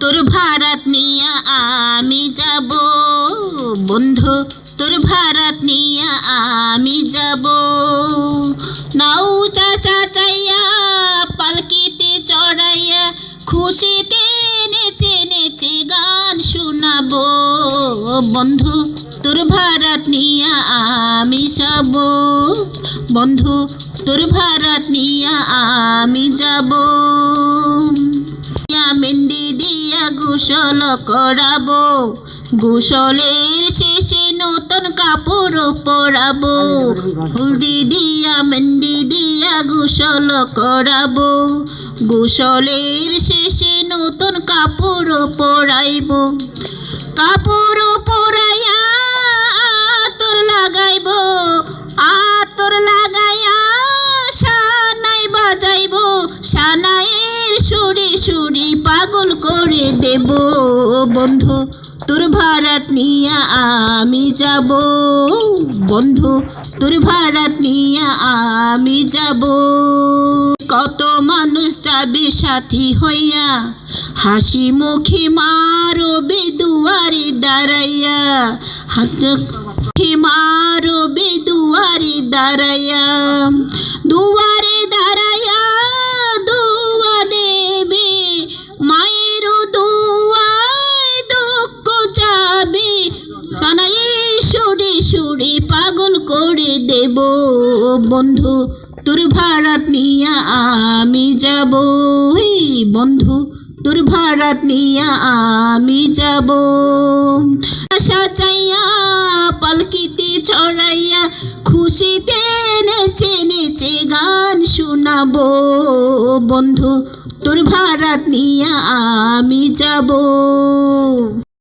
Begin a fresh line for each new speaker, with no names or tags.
তোর ভারত নিয়া আমি যাব। বন্ধু, তোর ভারত নিয়া আমি যাব। নাও চাচা চাইয়া, পালকিতে চড়াইয়া, খুশিতে নেচে নেচে গান শোনাবো। বন্ধু, তোর ভারত নিয়া আমি যাব। বন্ধু, তোর ভারত নিয়া আমি যাব। গোসল করাবো গোসলের শেষে নতুন কাপড় পরাবো। হলদি দিয়া মেহেন্দি দিয়া গোসল করাবো গোসলের শেষে নতুন কাপড় পরাইবো। কাপড় পরাইয়া তোর লাগাইব আতর লাগাইয়া সানাই বাজাইব সানাইয়ের সুরে সুরে পাগল করে দেব, বন্ধু। তোর ভারত নিয়া আমি যাব, বন্ধু। তোর ভারত নিয়া আমি যাব। কত মানুষ যাবে সাথী হইয়া, হাসি মুখে মারবে দুয়ারে দাঁড়াইয়া, হাত মুখে মারবে দুয়ারে দাঁড়াইয়া। করে দেব। বন্ধু, তোর ভাড়াত নিয়া আমি যাব। বন্ধু, তোর ভাড়াত নিয়া আমি যাব। আশা চাইয়া, পালকিতে ছড়াইয়া খুশিতে নেচে নেচে গান শোনাবো। বন্ধু, তোর ভাড়াত নিয়া আমি যাব।